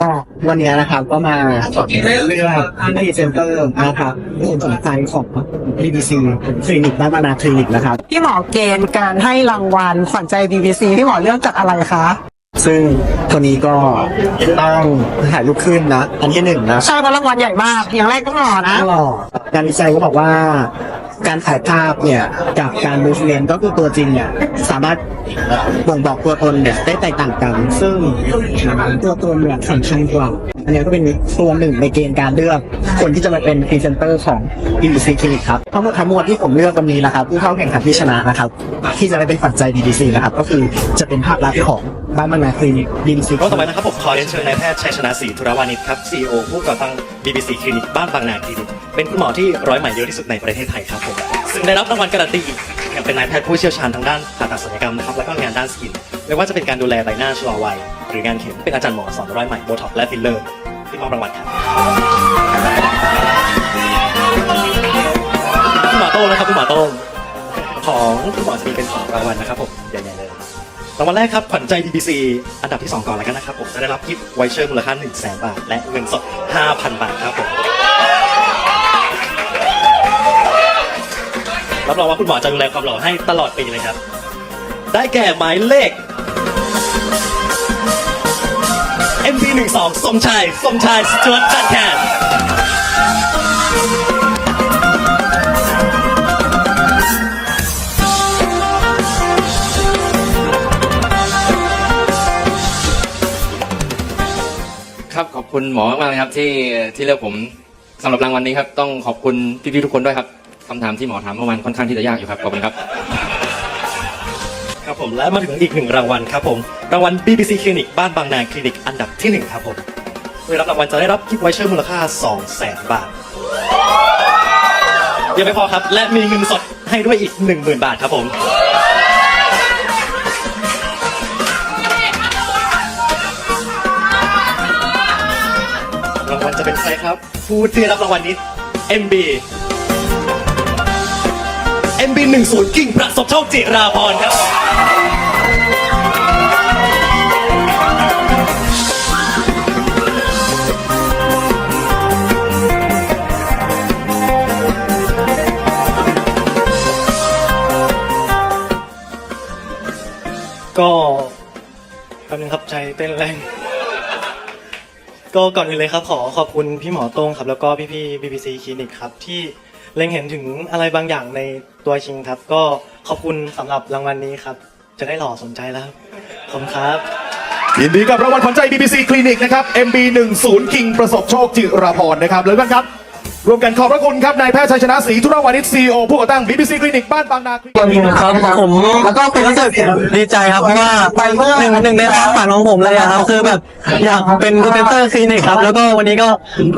ก็วันนี้นะครับก็มาเรื่องพรีเซนเตอร์นะครับคนสำคัญของ BBC คลินิกบ้านมานาคลินิกนะครับ พี่หมอเกณฑ์การให้รางวัลขวัญใจ BBC พี่หมอเลือกจากอะไรคะ ซึ่งตัวนี้ก็ต้องถ่ายรูปขึ้นนะอันที่หนึ่งนะ ใช่เพราะรางวัลใหญ่มาก อย่างแรกต้องหล่อนะก็งานวิจัยก็บอกว่า การถ่ายภาพเนี่ยกับการดูเรียนก็คือตัวจริงเนี่ยสามารถบ่งบอกตัวตนเนี่ยได้แตกต่างกัน ซึ่งตัวตนเนี่ยสำคัญกว่าอันนี้ก็เป็นตัวหนึ่งในเกณฑ์การเลือกคนที่จะมาเป็นพรีเซนเตอร์ของ BBC Clinic ครับทั้งหมดทั้งมวลที่ผมเลือกวันนี้นะครับผู้เข้าแข่งขันที่ชนะนะครับที่จะได้เป็นฝันใจ BBC นะครับก็คือจะเป็นภาพลักษณ์ของบ้านบางนาคลินิก BBC ก็ต่อไปนะครับผมขอเรียนเชิญนายแพทย์ชัยชนะศรีธุรวานิชครับ CEO ผู้ก่อตั้ง BBC คลินิกบ้านบางนาคลินิกเป็นคุณหมอที่ร้อยใหม่เยอะที่สุดในประเทศไทยครับผมซึ่งได้รับรางวัลการันตีอีกยังเป็นนายแพทย์ผู้เชี่ยวชาญทางด้านผ่าตัดศัลยกรรมนะครับแล้วก็งานด้านสกินไม่ว่าจะเป็นการดูแลใบหน้าชะลอวัยหรืองานเข็มเป็นอาจารย์หมอสอนร้อยใหม่โบท็อกและฟิลเลอร์ที่มอบรางวัลครับคุณหมอโต้งนะครับคุณหมอโต้งของคุณหมอจะมีเป็นสองรางวัลนะครับผมใหญ่ๆเลย รางวัลแรกครับ ขวัญใจ BBC อันดับที่ 2 ก่อนแล้วกันนะครับ ผมจะได้รับกิฟต์ไวเชอร์มูลค่า1 0 0 0 0แบาท และเงินสด 5,000 บาทครับผมรับรองว่าคุณหมอจะดูแลความหล่อให้ตลอดปีเลยครับ ได้แก่หมายเลข MB12 สมชาย สมชายสจวตจัดแคน คุณหมอมากเลยครับ ที่ที่เลือกผมสำหรับรางวัลนี้ครับ ต้องขอบคุณพี่ๆทุกคนด้วยครับคำถามที่หมอถามเมื่อวานค่อนข้างที่จะยากอยู่ครับขอบคุณครับ ครับผมและมาถึงอีกหนึ่งรางวัลครับผมรางวัล BBC คลินิกบ้านบางนาคลินิกอันดับที่หนึ่งครับผมผู้ได้รับรางวัลจะได้รับกิฟต์ไวเชอร์มูลค่า 2 0 0แสนบาทยังไม่พอครับ และมีเงินสดให้ด้วยอีก 10,000 บาทครับผม รางวัลจะเป็นใครครับ ผู้ที่รับรางวัลนี้ MB MB 1 0กิ่งประสบโชคจิราพรครับ ก็แป๊บนึงครับใจเต้นแรง ก็ก่อนอื่นเลยครับขอขอบคุณพี่หมอโต้งครับแล้วก็พี่พี่ BBC คลินิกครับที่เล็งเห็นถึงอะไรบางอย่างในตัวชิงครับ ก็ขอบคุณสำหรับรางวัลนี้ครับ จะได้หล่อสนใจแล้วครับขอบคุณครับ ยินดีกับรางวัลขวัญใจ BBC คลินิกนะครับ MB 1 0 King ประสบโชคจิราพรนะครับแล้วกันครับ รวมกันขอบพระคุณครับนายแพทย์ชัยชนะศรีธุรวานิช CEO ผู้ก่อตั้ง BBC คลินิกบ้านบางนาคลินิก ครับผมแล้วก็เป็นรู้สึกดีใจครับเพราะว่าหนึ่งหนึ่งในความฝันของผมเลยอะครับคือแบบอยากเป็นพรีเซนเตอร์คลินิกครับแล้วก็วันนี้ก็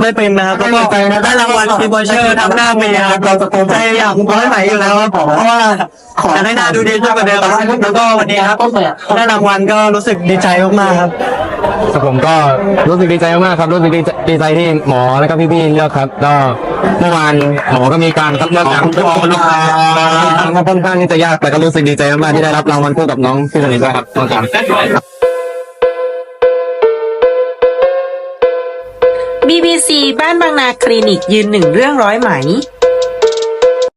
ได้เป็นนะครับแล้วก็ได้รางวัลคีบอยเชอร์ทำหน้าเมย์ครับเราจะใจอยากร้อยไหมอยู่แล้วครับเพราะว่าอยากให้หน้าดูดีขึ้นกว่าเดิมครับแล้วก็วันนี้ครับได้รางวัลก็รู้สึกดีใจมากๆครับ ครับผมก็รู้สึกดีใจมากๆครับ รู้สึกดีใจดีใจที่หมอและก็พี่ๆเลือกครับก็เมื่อวานหมอก็มีการคัดเลือกจากทุกคนก็ค่อนข้างที่จะยากแต่ก็รู้สึกดีใจมากๆที่ได้รับรางวัลคู่กับน้องพี่สนิทด้วยครับน้องจาม BBC บ้านบางนาคลินิกยืนหนึ่งเรื่องร้อยไหม